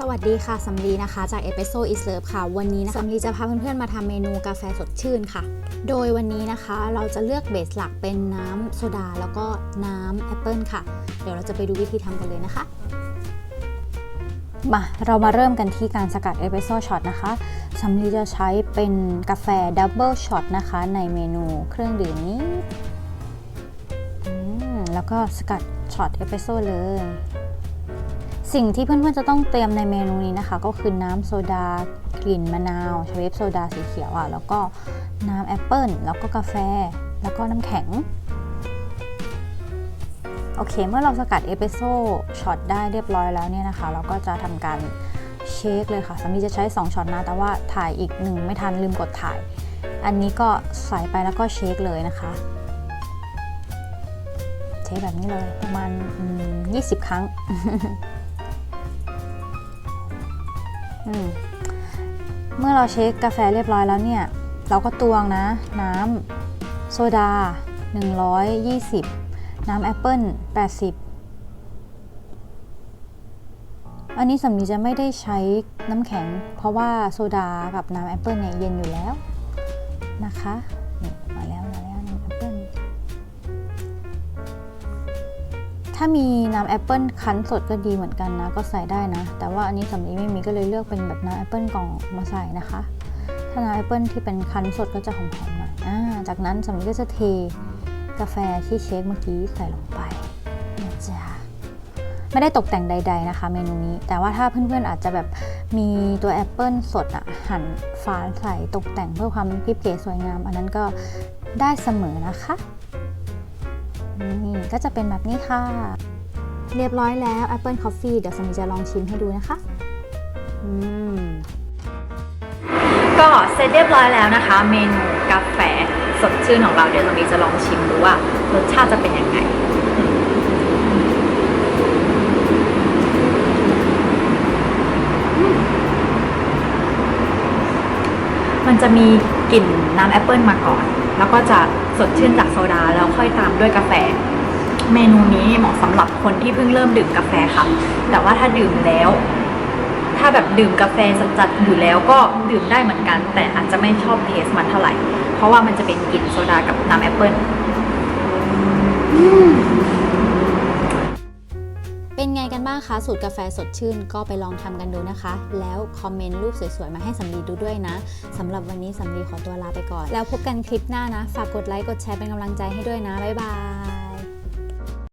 สวัสดีค่ะสำลีนะคะ จาก e s p r e s s o is Love ค่ะ วันนี้นะคะสำลีจะพาเพื่อนๆมาทำเมนูกาแฟสดชื่นค่ะ โดยวันนี้นะคะเราจะเลือกเบสหลักเป็นน้ำโซดาแล้วก็น้ำแอปเปิลค่ะ เดี๋ยวเราจะไปดูวิธีทำกันเลยนะคะ มา เรามาเริ่มกันที่การสกัดเอสเปโซ่ช็อตนะคะสำลีจะใช้เป็นกาแฟดับเบิลช็อตนะคะ ในเมนูเครื่องดื่มนี้ แล้วก็สกัดช็อตเอสเปโซ่เลย สิ่งที่เพื่อนๆจะต้องเตรียมในเมนูนี้นะคะ ก็คือน้ำโซดากลิ่นมะนาวเชฟโซดาสีเขียวอะแล้วก็น้ำแอปเปิลแล้วก็กาแฟ แล้วก็น้ำแข็ง โอเค เมื่อเราสกัดเอสเปรสโซ่ช็อตได้เรียบร้อยแล้วเนี่ยนะคะ เราก็จะทำการเชคเลยค่ะสามีจะใช้ 2ช็อตนะ แต่ว่าถ่ายอีกหนึ่งไม่ทันลืมกดถ่าย อันนี้ก็ใส่ไปแล้วก็เชคเลยนะคะเชคแบบนี้เลยประมาณ 20 ครั้ง เมื่อเราเช็คกาแฟเรียบร้อยแล้วเนี่ย เราก็ตวงนะ น้ำโซดา 120 น้ำแอปเปิล80 อันนี้สำลีจะไม่ได้ใช้น้ำแข็ง เพราะว่าโซดากับน้ำแอปเปิลเนี่ยเย็นอยู่แล้วนะคะนี่มาแล้วมาแล้วน้ำแอปเปิล ถ้ามีน้ำแอปเปิลคั้นสดก็ดีเหมือนกันนะ ก็ใส่ได้นะ แต่ว่าอันนี้สำลีไม่มีก็เลยเลือกเป็นแบบน้ำแอปเปิลกล่องมาใส่นะคะ ถ้าน้ำแอปเปิลที่เป็นคั้นสดก็จะหอมๆหน่อยอ่าจากนั้นสำลีก็จะเทกาแฟที่เชคเมื่อกี้ใส่ลงไปนะจ๊ะไม่ได้ตกแต่งใด ๆนะคะ เมนูนี้ แต่ว่าถ้าเพื่อนๆอาจจะแบบมีตัวแอปเปิลสดอะหั่นฝานใส่ตกแต่งเพื่อความกิ๊บเก๋สวยงาม อันนั้นก็ได้เสมอนะคะ นี่ก็จะเป็นแบบนี้ค่ะ เรียบร้อยแล้ว Apple Coffee เดี๋ยวสมิจะลองชิมให้ดูนะคะ อืม ก็เสร็จเรียบร้อยแล้วนะคะ เมนูกาแฟสดชื่นของเราเดี๋ยวตรงนี้จะลองชิมดูว่ารสชาติจะเป็นยังไงมันจะมีกลิ่นน้ำแอปเปิลมาก่อน แล้วก็จะสดชื่นจากโซดาแล้วค่อยตามด้วยกาแฟ เมนูนี้เหมาะสำหรับคนที่เพิ่งเริ่มดื่มกาแฟค่ะ แต่ว่าถ้าดื่มแล้ว ถ้าแบบดื่มกาแฟจัดๆอยู่แล้วก็ดื่มได้เหมือนกัน แต่อาจจะไม่ชอบเทสมันเท่าไหร่ เพราะว่ามันจะเป็นกลิ่นโซดากับน้ำแอปเปิ้ล นบ้างคะ สูตรกาแฟสดชื่นก็ไปลองทำกันดูนะคะ แล้วคอมเมนต์รูปสวยๆ มาให้สำลีดูด้วยนะสำหรับวันนี้สำลีขอตัวลาไปก่อน แล้วพบกันคลิปหน้านะ ฝากกดไลค์กดแชร์เป็นกำลังใจให้ด้วยนะ บ๊ายบาย